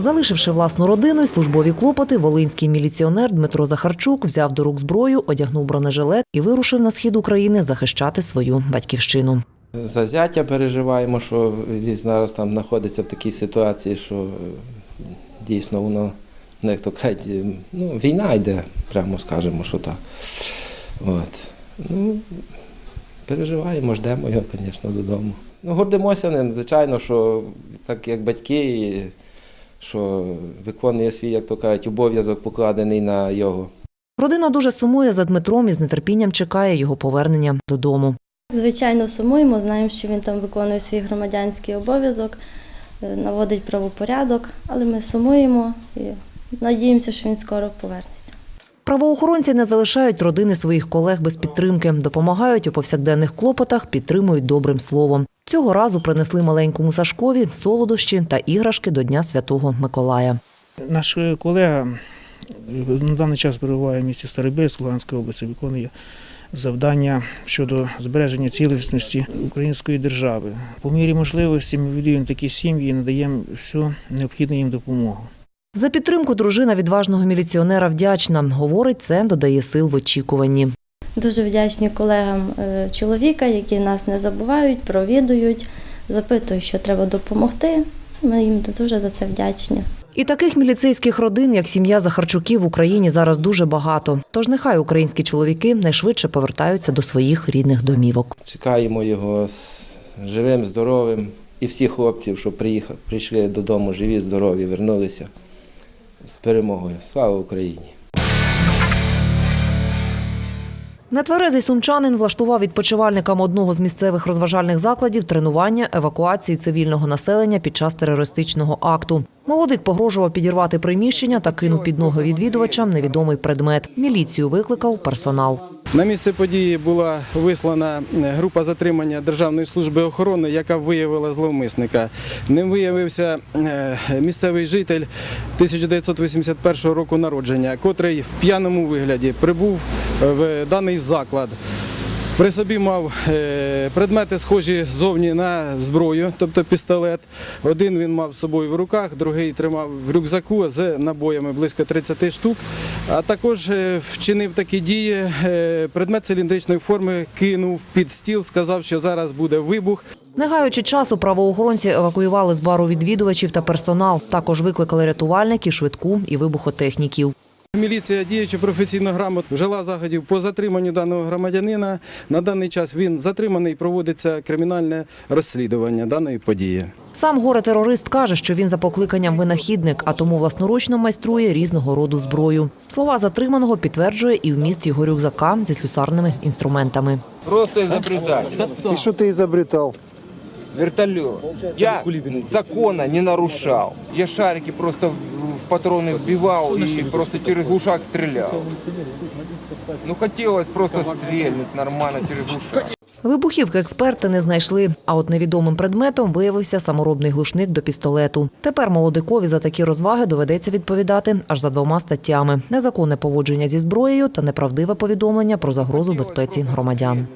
Залишивши власну родину й службові клопоти, волинський міліціонер Дмитро Захарчук взяв до рук зброю, одягнув бронежилет і вирушив на схід України захищати свою батьківщину. За зятя переживаємо, що він зараз там знаходиться в такій ситуації, що е, дійсно воно, ну, як то кажуть, е, ну, війна йде, прямо скажемо, що так. От. Ну, переживаємо, ждемо його, звісно, додому. Ну, гордимося ним, звичайно, що так як батьки, і що виконує свій, як то кажуть, обов'язок покладений на його. Родина дуже сумує за Дмитром і з нетерпінням чекає його повернення додому. Звичайно, сумуємо, знаємо, що він там виконує свій громадянський обов'язок, е, наводить правопорядок, але ми сумуємо і надіємося, що він скоро повернеться. Правоохоронці не залишають родини своїх колег без підтримки, допомагають у повсякденних клопотах, підтримують добрим словом. Цього разу принесли маленькому Сашкові солодощі та іграшки до Дня Святого Миколая. Наш колега на даний час перебуває в місті Старобільськ Луганської області, виконує завдання щодо збереження цілісності української держави. По мірі можливості ми відвідуємо такі сім'ї і надаємо всю необхідну їм допомогу. За підтримку дружина відважного міліціонера вдячна. Говорить, це додає сил в очікуванні. Дуже вдячні колегам е, чоловіка, які нас не забувають, провідують, запитують, що треба допомогти. Ми їм дуже за це вдячні. І таких міліцейських родин, як сім'я Захарчуків в Україні, зараз дуже багато. Тож нехай українські чоловіки найшвидше повертаються до своїх рідних домівок. Чекаємо його живим, здоровим і всіх хлопців, що приїхали, прийшли додому живі, здорові, вернулися з перемогою. Слава Україні! Нетверезий сумчанин влаштував відпочивальникам одного з місцевих розважальних закладів тренування евакуації цивільного населення під час терористичного акту. Молодик погрожував підірвати приміщення та кинув під ноги відвідувачам невідомий предмет. Міліцію викликав персонал. На місце події була вислана е, група затримання Державної служби охорони, яка виявила зловмисника. Ним виявився е, місцевий житель 1981 року народження, котрий в п'яному вигляді прибув в даний заклад. При собі мав е, предмети, схожі ззовні на зброю, тобто пістолет. Один він мав з собою в руках, другий тримав в рюкзаку з набоями близько 30 штук. А також е, вчинив такі дії. е, Предмет циліндричної форми кинув під стіл, сказав, що зараз буде вибух. Не гаючи часу, правоохоронці евакуювали з бару відвідувачів та персонал. Також викликали рятувальників, швидку і вибухотехніків. Міліція, діючи професійно грамотно, вжила заходів по затриманню даного громадянина. На даний час він затриманий, проводиться кримінальне розслідування даної події. Сам горе-терорист каже, що він за покликанням винахідник, а тому власноручно майструє різного роду зброю. Слова затриманого підтверджує і вміст його рюкзака зі слюсарними інструментами. Просто изобретатель. И что ты изобретал? Вертолет. Я закона не нарушал. Я шарики просто в в патроны вбивал и просто через глушак стрелял. Ну хотелось просто стрельнуть нормально через глушак. Вибухівки експерти не знайшли, а от невідомим предметом виявився саморобний глушник до пістолету. Тепер молодикові за такі розваги доведеться відповідати аж за двома статтями: незаконне поводження зі зброєю та неправдиве повідомлення про загрозу безпеці громадян.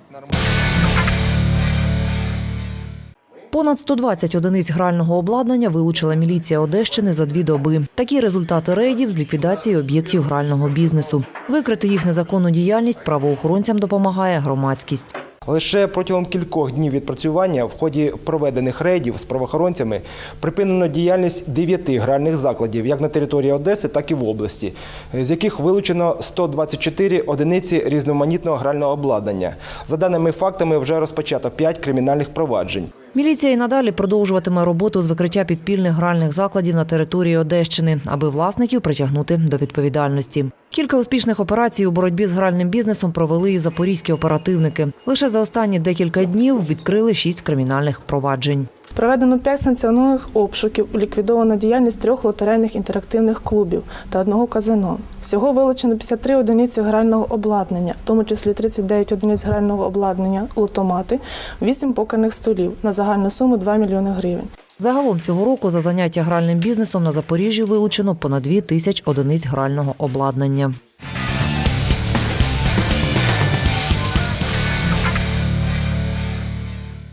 Понад 120 одиниць грального обладнання вилучила міліція Одещини за дві доби. Такі результати рейдів з ліквідації об'єктів грального бізнесу. Викрити їх незаконну діяльність правоохоронцям допомагає громадськість. Лише протягом кількох днів відпрацювання в ході проведених рейдів з правоохоронцями припинено діяльність дев'яти гральних закладів як на території Одеси, так і в області, з яких вилучено 124 одиниці різноманітного грального обладнання. За даними фактами, вже розпочато 5 кримінальних проваджень. Міліція і надалі продовжуватиме роботу з викриття підпільних гральних закладів на території Одещини, аби власників притягнути до відповідальності. Кілька успішних операцій у боротьбі з гральним бізнесом провели і запорізькі оперативники. Лише за останні декілька днів відкрили шість кримінальних проваджень. Проведено 5 санкціонованих обшуків, ліквідовано діяльність трьох лотерейних інтерактивних клубів та одного казино. Всього вилучено 53 одиниці грального обладнання, в тому числі 39 одиниць грального обладнання, лотомати, 8 покерних столів на загальну суму 2 мільйони гривень. Загалом цього року за заняття гральним бізнесом на Запоріжжі вилучено понад дві тисяч одиниць грального обладнання.